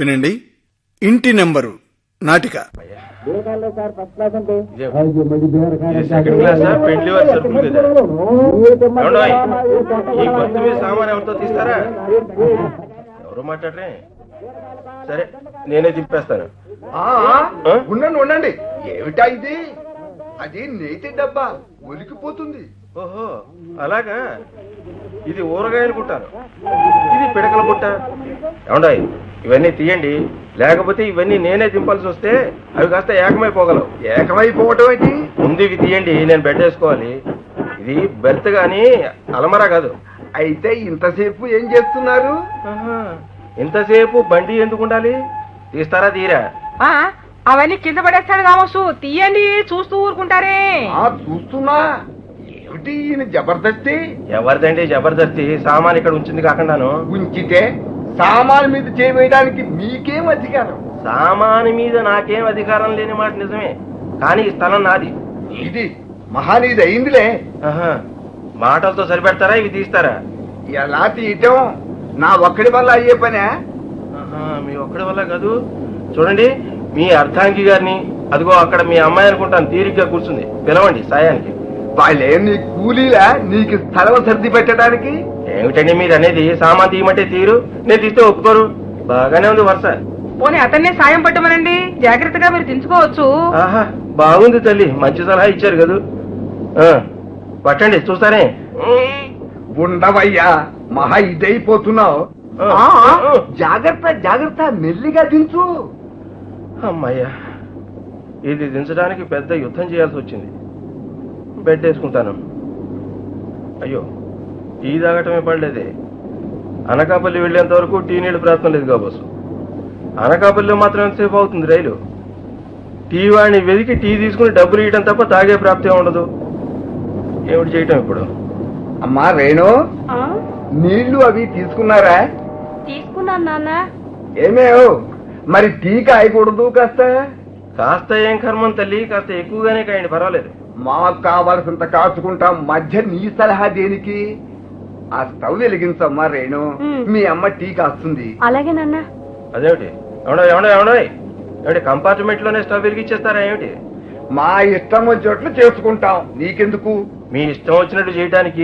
వినండి. ఇంటి నెంబరు నాటిక. ఎవరు మాట్లాడరే? సరే నేనే తిప్పేస్తాను? ఉండండి ఉండండి. ఏమిటా ఇది? అది నేతి డబ్బా ఒలికిపోతుంది. ఓహో అలాగా? ఇది ఊరగాయ అనుకుంటాను ఇది పిడకల పుట్ట ఏమండాయి ఇవన్నీ తీయండి. లేకపోతే ఇవన్నీ నేనే దింపాల్సి వస్తే అవి కాస్త ఏకమైపోగలవు ఏకమైపోవటం ఏంటి? ముందు ఇవి తీయండి నేను బెడ్ వేసుకోవాలి. ఇది బెర్త్ గాని అలమరా కాదు. అయితే ఇంతసేపు ఏం చేస్తున్నారు? ఇంతసేపు బండి ఎందుకు ఉండాలి? తీస్తారా తీరా? ఆ, అవన్నీ కింద పడేస్తాడు కావచ్చు తీయండి చూస్తూ ఊరుకుంటారే. ఆ చూస్తున్నా. ఏమిటి ఈయన జబర్దస్తి? ఎవరిదండి జబర్దస్తి? సామాన్ ఇక్కడ ఉంచింది కాకుండాను. ఉంచితే సామాన్ మీద చేయడానికి మీకేం అధికారం? సామాను మీద నాకేం అధికారం లేని మాట నిజమే కానీ ఈ స్థలం నాది. ఇది మహానీది అయిందిలే. ఆహా, మాటలతో సరిపెడతారా? ఇవి తీస్తారా? ఎలా తీయటం? నా ఒక్కడి వల్ల అయ్యే పనే? ఆహా, మీ ఒక్కడి వల్ల కాదు. చూడండి మీ అర్థాంగి గారిని అదిగో అక్కడ మీ అమ్మాయి అనుకుంటాను తీరిగ్గా కూర్చుంది. పిలవండి సాయానికి. వాళ్ళేం నీ కూలీలా నీకు స్థలం సర్ది పెట్టడానికి? ఏమిటండి మీరు అనేది సామాన్ తీయమంటే తీరు నేను తీస్తే ఒప్పుకోరు. బాగానే ఉంది వరుస. పోనీ అతన్నే సాయం పట్టమనండి. జాగ్రత్తగా మీరు దించుకోవచ్చు ఆహా బాగుంది తల్లి. మంచి సలహా ఇచ్చారు కదూ. ఆ, పట్టండి చూస్తారే ఉండవయ్యా మహా ఇదైపోతున్నావు. ఆ, ఆ, ఆ. జాగ్రత్త జాగ్రత్త మెల్లిగా దించు. అమ్మయ్యా ఇది దించడానికి పెద్ద యుద్ధం చేయాల్సి వచ్చింది. బెడ్ వేసుకుంటాను. అయ్యో టీ తాగటమే పడలేదే. అనకాపల్లి వెళ్ళేంత వరకు టీ నీళ్ళు ప్రయత్నం లేదు కాబోసు అనకాపల్లిలో మాత్రం ఎంతసేపు అవుతుంది రైలు? టీ వాడిని వెతికి టీ తీసుకుని డబ్బులు ఇవ్వడం తప్ప తాగే ప్రాప్తి ఉండదు. ఏమిటి చేయటం ఇప్పుడు? అమ్మా రేణు నీళ్ళు అవి తీసుకున్నారా? తీసుకున్నాను నాన్న. ఏమేవ్? మరి టీ కాయకూడదు కాస్త? కాస్త ఏం కర్మం తల్లి కాస్త ఎక్కువగానే కాయండి పర్వాలేదు. మాకు కావాల్సినంత కాచుకుంటాం. మధ్య నీ సలహా దేనికి? ఆ స్టవ్ వెలిగించమ్మా రేణు. మ్. అమ్మ టీ కాస్తుంది. అలాగే నాన్న. అదేమిటి? ఎవడో ఎవడో ఎవడో ఏమిటి కంపార్ట్మెంట్లోనే స్టవ్ వెలిగించేస్తారా ఏమిటి? మా ఇష్టం వచ్చేట్లు చేసుకుంటాం. నీకెందుకు? మీ ఇష్టం వచ్చినట్టు చేయడానికి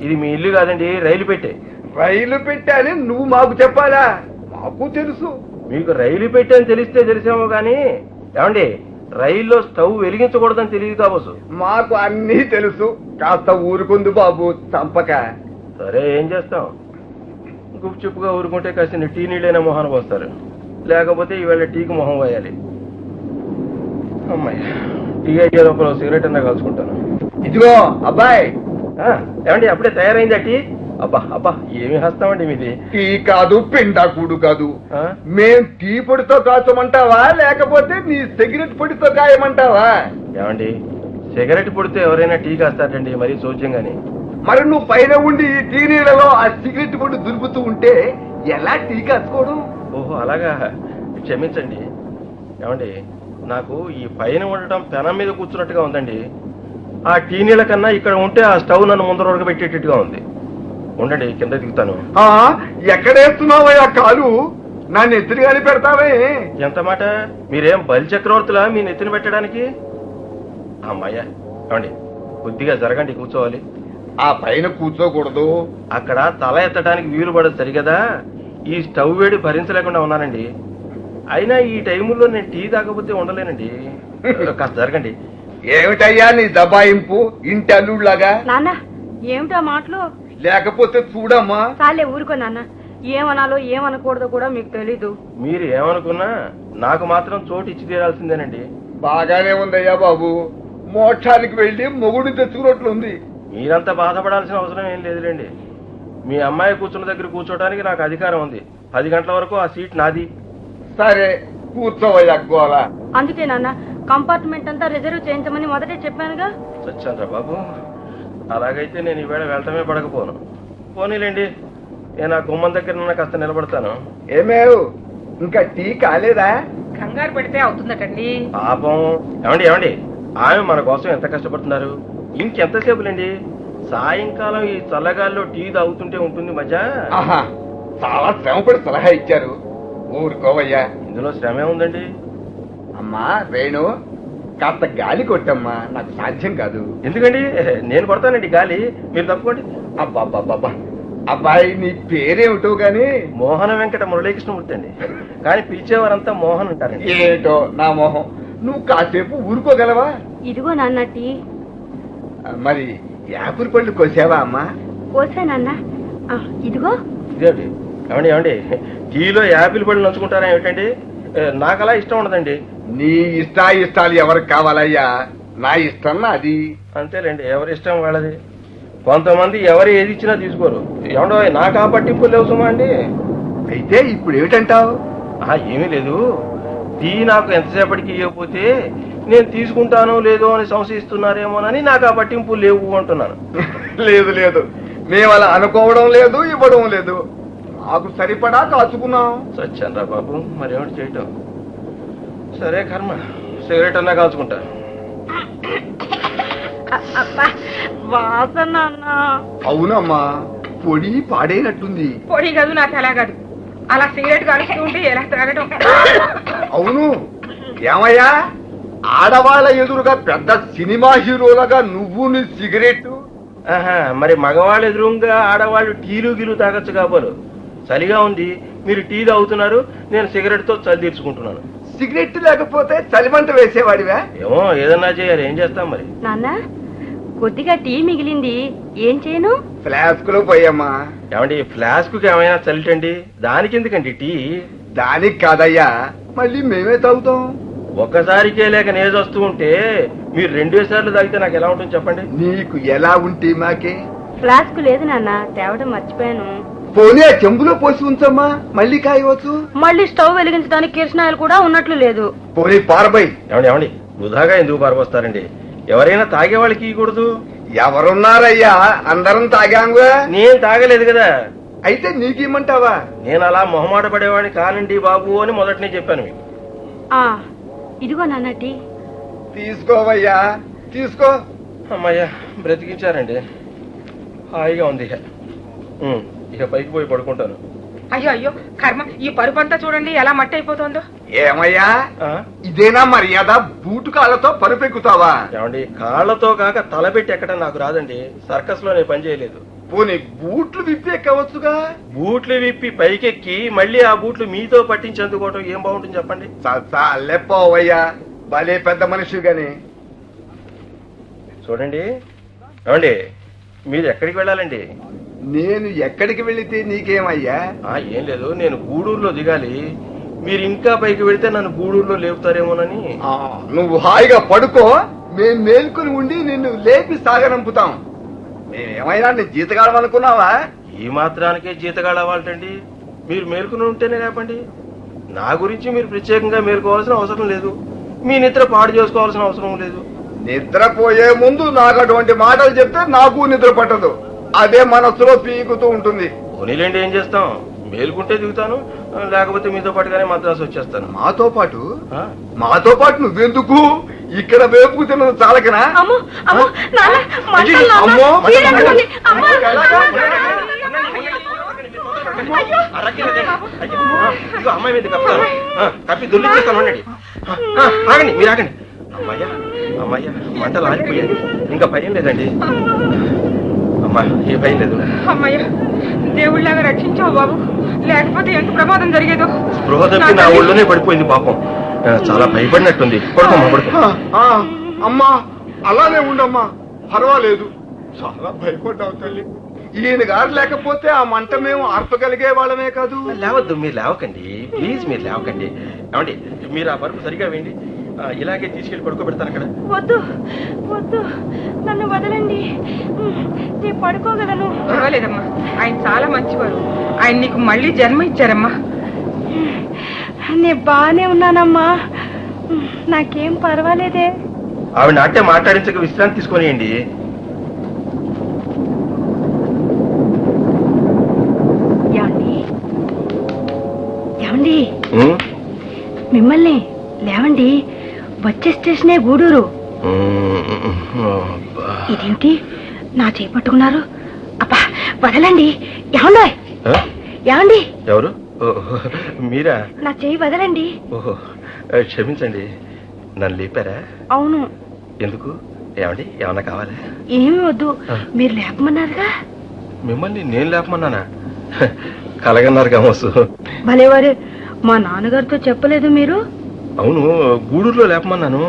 ఇది మీ ఇల్లు కాదండి రైలు పెట్టే. రైలు పెట్టాని నువ్వు మాకు చెప్పాలా? మాకు తెలుసు. మీకు రైలు పెట్టే అని తెలిస్తే తెలిసేమో గాని ఏమండి? రైల్లో స్టవ్ వెలిగించకూడదని తెలియదు కావచ్చు మాకు అన్నీ తెలుసు. కాస్త ఊరుకుంది బాబు చంపక. సరే ఏం చేస్తాం? గుప్చుప్పుగా ఊరుకుంటే కాసిన టీ నీళ్ళైనా మొహన పోస్తారు. లేకపోతే ఈవేళ టీకి మొహం పోయాలి. అమ్మాయి టీ అయ్యే లోపల సిగరెట్ అన్నా కలుసుకుంటాను ఇదిగో అబ్బాయి. ఏమండి అప్పుడే తయారైందా టీ? అబ్బా అబ్బా ఏమి హస్తామండి మీది? టీ కాదు పిండాకుడు కాదు. ఆ? మేం టీ పొడితో కాచమంటావా? లేకపోతే నీ సిగరెట్ పొడితో కాయమంటావా? ఏమండి సిగరెట్ పుడితే ఎవరైనా టీ కాస్తారండి మరీ సోచ్యంగాని మరి నువ్వు పైన ఉండి ఈ టీ నీళ్ళలో ఆ సిగరెట్ పొడి దులుపుతూ ఉంటే ఎలా టీ కాచుకోవడం ఓహో అలాగా. క్షమించండి. ఏమండి నాకు ఈ పైన ఉండటం పెనం మీద కూర్చున్నట్టుగా ఉందండి. ఆ టీ నీళ్ళ కన్నా ఇక్కడ ఉంటే ఆ స్టవ్ నన్ను ముందర ఉడకబెట్టేటట్టుగా ఉంది. ఉండండి కింద దిగుతాను. ఆ, ఎక్కడేస్తున్నావయ్యా కాలు? నా నెత్తిరిగాని పెడతావే. ఎంత మాట? మీరేం బలి చక్రవర్తులా మీ నెత్తిన పెట్టడానికి? అమ్మాయ్యా ఏమండి కొద్దిగా జరగండి కూర్చోవాలి. ఆ పైన కూర్చోకూడదు. అక్కడ తల ఎత్తడానికి వీలు పడదు సరిగదా? ఈ స్టవ్ వేడి భరించలేకుండా ఉన్నానండి. అయినా ఈ టైములో నేను టీ తాగకపోతే ఉండలేనండి. కాస్త జరగండి. ఏమిటయ్యా నీ దబాయింపు? ఇంటి అల్లుళ్ళగా? నాన్న ఏమిటా మాటలు? లేకపోతే చూడమ్మా. చాలే ఊరుకో నాన్న. ఏమనాలో ఏమనకూడదో కూడా మీకు తెలీదు. మీరు ఏమనుకున్నా నాకు మాత్రం చోటు ఇచ్చి తీరాల్సిందేనండి. బాగానే ఉందయ్యా బాబు. మోక్షానికి వెళ్ళి మొగుడు తెచ్చుకున్నట్లుంది. మీరంతా బాధపడాల్సిన అవసరం ఏం లేదులేండి. మీ అమ్మాయి కూర్చున్న దగ్గర కూర్చోడానికి నాకు అధికారం ఉంది. పది గంటల వరకు ఆ సీట్ నాది. సరే కూర్చోవయ్యా గోల. అందుకే నాన్న కంపార్ట్మెంట్ అంతా రిజర్వ్ చేయించమని మొదటే చెప్పానుగా. చచ్చాంద్ర బాబు అలాగైతే నేను ఈవేళ వెళ్ళటమే పడకపోను. పోనీలేండి నేను ఆ గుమ్మం దగ్గర కాస్త నిలబడతాను. ఏమేవ్ ఇంకా టీ కాలేదా? కంగారు పెడితే అవుతుందటండి. పాపం ఏమండి ఏమండి ఆమె మన కోసం ఎంత కష్టపడుతున్నారు? ఇంకెంతసేపులండి? సాయంకాలం ఈ చల్లగాల్లో టీ తాగుతుంటే ఉంటుంది మజా? ఆహా చాలా శ్రమపడి సలహా ఇచ్చారు. ఊరుకోవయ్యా. ఇందులో శ్రమే ఉందండి. అమ్మా రేణు కాస్త గాలి కొట్టమ్మా నాకు సాధ్యం కాదు. ఎందుకండి? నేను కొడతానండి గాలి. మీరు తప్పుకోండి. అబ్బాబ్బాబ్బా అబ్బాయి నీ పేరేమిటో గాని? మోహన వెంకట మురళీకృష్ణమూర్తి అండి. కానీ పిలిచేవారంతా మోహన్ అంటారండి ఏటో నా మొహం. నువ్వు కాసేపు ఊరుకోగలవా? ఇదిగో నాన్న టీ. మరి యాపిల్ పళ్ళు కోసావా అమ్మా? కోసా నాన్న. ఆ, ఇదిగో. ఇదేంటి ఏమండి ఏమండి? టీలో యాపిల్ పళ్ళు నంచుకుంటారా ఏమిటండి? నాకు అలా ఇష్టం ఉండదండి. నీ ఇష్టా ఇష్టాలు ఎవరికి కావాలయ్యా? నా ఇష్టం అది? అంతేలేండి ఎవరి ఇష్టం వాళ్ళది? కొంతమంది ఎవరు ఏది ఇచ్చినా తీసుకోరు. ఏమండో నాకు ఆ పట్టింపులు లేవు సుమా అండి. అయితే ఇప్పుడు ఏమిటంటావు? ఏమీ లేదు. టీ నాకు ఎంతసేపటికి ఇవ్వకపోతే నేను తీసుకుంటానో లేదో అని సంశయిస్తున్నారేమోనని నాకు ఆ పట్టింపు లేవు అంటున్నాను. లేదు లేదు. మేము అలా అనుకోవడం లేదు ఇవ్వడం లేదు. మాకు సరిపడా కాచుకున్నాం. సత్యానరా బాబు మరేమిటి చేయటం? సరే కర్మ. సిగరెట్ అన్నా కాల్చుకుంటా. వాసన అవునమ్మా పొడి పాడైనట్టుంది. పొడి కాదు నాకు ఎలా కాదు. అలా సిగరెట్ కాలుస్తూ ఉంటే ఎలా తాగటం? అవును. ఏమయ్యా? ఆడవాళ్ళ ఎదురుగా పెద్ద సినిమా హీరోలుగా నువ్వు నీ సిగరెట్ ఆహా మరి మగవాళ్ళు ఎదురుగా ఆడవాళ్ళు టీలు గీలు తాగొచ్చు కాబోలు. చలిగా ఉంది. మీరు టీ తాగుతున్నారు. నేను సిగరెట్తో చలి తీర్చుకుంటున్నాను. సిగరెట్ లేకపోతే చలిమంట వేసేవాడివా? ఏమో ఏదన్నా చేయాలి. ఏం చేస్తాం మరి? నాన్న కొద్దిగా టీ మిగిలింది. ఏం చేయను? ఫ్లాస్క్లో పోయమ్మా. ఏమండి ఫ్లాస్క్కి ఏమైనా చలిటండి? దానికి ఎందుకండి టీ? దానికి కాదయ్యా మళ్ళీ మేమే తాగుతాం. ఒక్కసారికే లేక నేజొస్తూ ఉంటే మీరు రెండే సార్లు తాగితే నాకు ఎలా ఉంటుంది చెప్పండి? నీకు ఎలా ఉంటే మాకే? ఫ్లాస్క్ లేదు నాన్న తేవడం మర్చిపోయాను. పోనీ ఆ చెంబులో పోసి ఉంచమ్మా. మళ్ళీ కాయవచ్చు. మళ్ళీ స్టవ్ వెలిగించడానికి కిరసనాయలు కూడా ఉన్నట్లు లేదు. పోనీ పారబై. ఏమండి ఏమండి వృధాగా ఎందుకు పారిపోస్తారండి ఎవరైనా తాగే వాళ్ళకి ఇవ్వకూడదు ఎవరున్నారయ్యా? అందరం తాగాంగా నేను తాగలేదు కదా. అయితే నీకేమంటావా? నేను అలా మొహమాట పడేవాడిని కానండి బాబు అని మొదటనే చెప్పాను మీకు. ఆ ఇదిగో నాన్న టీ. తీసుకోవయ్యా. తీసుకో. అమ్మయ్యా బ్రతికించారండి. హాయిగా ఉంది. ఇక ఉమ్, ఇక పైకి పోయి పడుకుంటాను. అయ్యో అయ్యో కర్మ ఈ పరుపు అంతా చూడండి ఎలా మట్టి అయిపోతుందో ఏమయ్యా? ఇదేనా మర్యాద? బూటు కాళ్ళతో పరుపెక్కుతావా? ఏమండి కాళ్ళతో కాక తలపెట్టి ఎక్కడం నాకు రాదండి. సర్కస్లో నేను పని చేయలేదు. పోనీ బూట్లు విప్పి ఎక్కవచ్చుగా? బూట్లు విప్పి పైకెక్కి మళ్ళీ ఆ బూట్లు మీతో పట్టించేందుకోవటం ఏం బాగుంటుంది చెప్పండి? చాలేపోవయ్యా భలే పెద్ద మనిషి గాని. చూడండి. ఏమండి మీరు ఎక్కడికి వెళ్ళాలండి? నేను ఎక్కడికి వెళితే నీకేమయ్యా? ఏం లేదు నేను గూడూరులో దిగాలి. మీరు ఇంకా పైకి వెళితే నన్ను గూడూరులో లేపుతారేమోనని. నువ్వు హాయిగా పడుకో. మేం మేల్కొని ఉండి నిన్ను లేపి సాగనంపుతాం. మేమేమైనా నీ జీతగాడం అనుకున్నావా? ఈ మాత్రానికే జీతగాళ్ళ వాళ్ళండి మీరు మేల్కొని ఉంటేనే లేపండి. నా గురించి మీరు ప్రత్యేకంగా మేల్కోవాల్సిన అవసరం లేదు. మీ నిద్ర పాడు చేసుకోవాల్సిన అవసరం లేదు. నిద్రపోయే ముందు నాకు అటువంటి మాటలు చెప్తే నాకు నిద్ర పట్టదు. అదే మనస్సులో పీకుతూ ఉంటుంది. పోనీలేండి ఏం చేస్తాం? మేలుకుంటే దిగుతాను లేకపోతే మీతో పాటుగానే మద్రాసు వచ్చేస్తాను. మాతో పాటు? ఆ? మాతో పాటు నువ్వెందుకు? ఇక్కడ వేపుకు తిన్నది చాలకనా? అమ్మో అయ్యో, అమ్మాయి మీద కప్పి. ఉండండి ఆగండి మీరు ఆగండి. అమ్మాయ్యా అమ్మాయ్యా మంటలు ఆరిపోయాయి. ఇంకా భయం లేదండి. అమ్మా ఏ భయం లేదు. అమ్మయ్య దేవుళ్ళగా రక్షించావు బాబు. లేకపోతే ఎంత ప్రమాదం జరిగేదో. స్పృహ తప్పి నా ఒళ్ళోనే పడిపోయింది పాపం. ఆ, చాలా భయపడినట్టుంది. పడుకోమ్మా పడుకో. అమ్మా అలానే ఉండమ్మా. పర్వాలేదు. చాలా భయపడ్డావు తల్లి. ఈయన గారు లేకపోతే ఆ మంట మేము ఆర్పగలిగే వాళ్ళమే కాదు. లేవద్దు మీరు లేవకండి. ప్లీజ్ మీరు లేవకండి. ఏమండి మీరు ఆ పరుపు సరిగా వేయండి. ఇలాగే తీసుకెళ్ళి పడుకోబెడతాను అక్కడ? వద్దు వద్దు. నన్ను వదలండి. నేను పడుకోగలను. పర్వాలేదమ్మా. ఆయన చాలా మంచివారు. ఆయన నీకు మళ్ళీ జన్మ ఇచ్చారమ్మా. నేను బాగానే ఉన్నానమ్మా. నాకేం పర్వాలేదే. ఆవిడ నాట్యం మాట్లాడించక విశ్రాంతి తీసుకొనియండి. ఏమండి? మిమ్మల్ని లేవండి. వచ్చే స్టేషనే గూడూరు. ఇదేంటి నా చేయి పట్టుకున్నారు? అబ్బా వదలండి. ఏమండోయ్ ఆ? ఏమండి? ఎవరు? మీరా? నా చేయి వదలండి. ఓహో క్షమించండి. నన్ను లేపారా? అవును. ఎందుకు? ఏమండి? ఏమన్నా కావాలా? ఏమి వద్దు. మీరు లేపమన్నారుగా? మిమ్మల్ని నేను లేపమన్నానా? కలగన్నారు కామోసు. భలేవారే మా నాన్నగారితో చెప్పలేదు మీరు? అవును గూడూరులో లేపమన్నాను.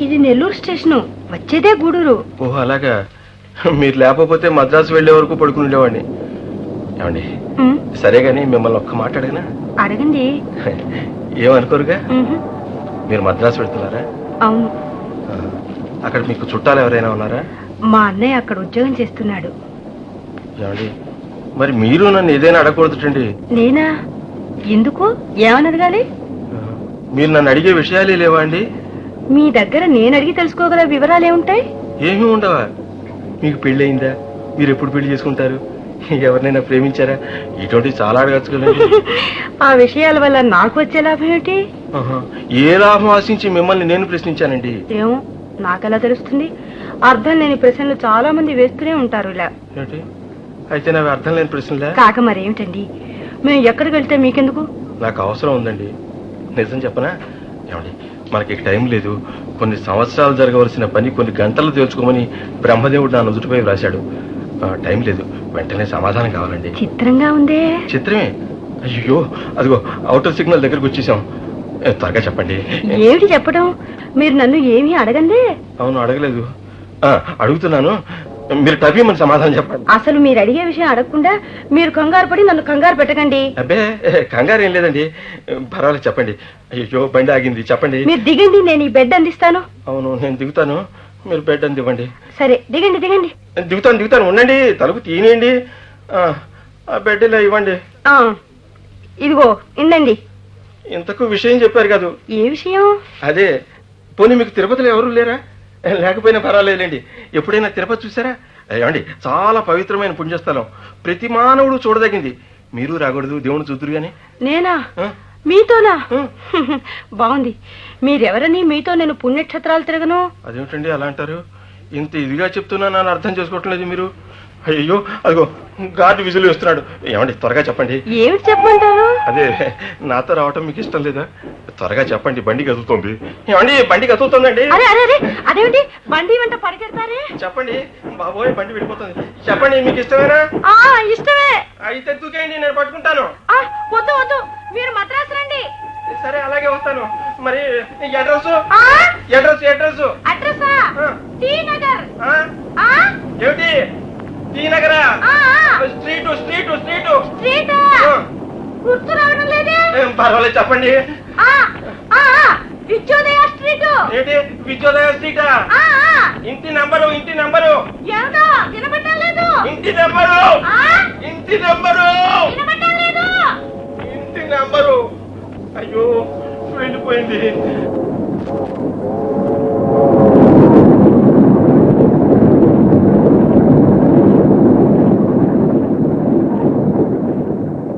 ఇది నెల్లూరు స్టేషను. వచ్చేదే గూడూరు. ఓహో అలాగా. మీరు లేకపోతే మద్రాసు వెళ్ళే వరకు పడుకుని ఉండేవాడిని. ఏమండి? సరే గాని మిమ్మల్ని ఒక్క మాట అడిగినా? అడగండి. ఏమనుకోరుగా? మీరు మద్రాసు వెళ్తున్నారా? అవును. అక్కడ మీకు చుట్టాలు ఎవరైనా ఉన్నారా? మా అన్నయ్య అక్కడ ఉద్యోగం చేస్తున్నాడు. ఏమండి? మరి మీరు నన్ను ఏదైనా అడగకూడదుటండి. నేనా? ఎందుకు? ఏమని అడగాలి? మీరు నన్ను అడిగే విషయాలే లేవా అండి? మీ దగ్గర నేను అడిగి తెలుసుకోగల వివరాలు ఏముంటాయి ఏమీ ఉండవా? మీకు పెళ్ళయిందా? మీరు ఎప్పుడు పెళ్ళి చేసుకుంటారు? ఎవరినైనా ప్రేమించారా? ఇటువంటి చాలా అడగచ్చు కదండి. ఆ విషయాల వల్ల నాకు వచ్చే లాభం ఆహా. ఏ లాభం ఆశించి మిమ్మల్ని నేను ప్రశ్నించానండి? ఏమో నాకెలా తెలుస్తుంది? అర్థం లేని ప్రశ్నలు చాలా మంది వేస్తూనే ఉంటారు ఇలా. ఏంటి అయితే నావి అర్థం లేని ప్రశ్నలే? కాక మరేమిటండి? మేము ఎక్కడికి వెళ్తే మీకెందుకు? నాకు అవసరం ఉందండి. నిజం చెప్పనా? ఏమండి మనకి టైం లేదు. కొన్ని సంవత్సరాలు జరగవలసిన పని కొన్ని గంటలు తేల్చుకోమని బ్రహ్మదేవుడు నా నుదుటిపై వ్రాశాడు. టైం లేదు. వెంటనే సమాధానం కావాలండి. చిత్రంగా ఉందే? చిత్రమే? అయ్యో అదిగో అవుటర్ సిగ్నల్ దగ్గరకు వచ్చేసాం. త్వరగా చెప్పండి. ఏమిటి చెప్పడం? మీరు నన్ను ఏమీ అడగందే? అవును అడగలేదు. అడుగుతున్నాను. మీరు టపీమని సమాధానం చెప్పండి. అసలు మీరు అడిగే విషయం అడగకుండా మీరు కంగారు పడి నన్ను కంగారు పెట్టకండి. అబ్బే కంగారు ఏం లేదండి. పర్వాలేదు చెప్పండి. అయ్యో బండి ఆగింది చెప్పండి. మీరు దిగండి నేను ఈ బెడ్ అందిస్తాను. అవును నేను దిగుతాను. మీరు బెడ్ అని ఇవ్వండి సరే దిగండి దిగండి. దిగుతాను దిగుతాను. ఉండండి తలుపు తీనేయండి. ఆ, ఆ బెడ్ ఇలా ఇవ్వండి. ఆ ఇదిగో ఇందండి ఇంతకు విషయం చెప్పారు కాదు. ఏ విషయం? అదే పోనీ మీకు తిరుపతిలో ఎవరు లేరా? లేకపోయినా పర్వాలేదండి ఎప్పుడైనా తిరుపతి చూసారా? ఏమండి చాలా పవిత్రమైన పుణ్యస్థలం. ప్రతి మానవుడు చూడదగింది. మీరు రాకూడదు దేవుని చూద్దరు గాని. నేనా? మీతోనా? బాగుంది. మీరెవరని మీతో నేను పుణ్యక్షేత్రాలు తిరగను? అదేమిటండి అలా అంటారు? ఇంత ఇదిగా చెప్తున్నా నన్ను అర్థం చేసుకోవటం లేదు మీరు. అయ్యో అదిగో గార్డు విజులు వేస్తున్నాడు. ఏమండి త్వరగా చెప్పండి. ఏమిటి చెప్పమంటారు? అదే నాతో రావటం మీకు ఇష్టం లేదా? త్వరగా చెప్పండి బండి కదులుతోంది. ఏమండి బండి కదులుతోందండి. అరే అరే అరే అదేమిటి? బండి వెంట పరిగెడతారే చెప్పండి బాబోయ్ బండి వెళ్ళిపోతుంది. చెప్పండి మీకు ఇష్టమేనా? ఆ ఇష్టమే. అయితే దూకేయండి నేను పట్టుకుంటాను. ఆ, వద్దు వద్దు మీరు మద్రాసు రండి. సరే అలాగే వస్తాను. మరి అడ్రస్ అడ్రస్ అడ్రస్ అడ్రసా టీ నగర్. ఏమిటి? టీ నగరా స్ట్రీట్ స్ట్రీట్ స్ట్రీట్. స్ట్రీట్? గుర్తు రావడం లేదే? పర్వాలేదు చెప్పండి. విద్యోదయ స్ట్రీట్. ఏంటి? విద్యోదయ స్ట్రీటా? ఇంటి నంబరు ఇంటి నంబరు. లేదు. ఇంటి నంబరు. ఇంటి నంబరు. ఇంటి నంబరు. అయ్యో వెళ్ళిపోయింది.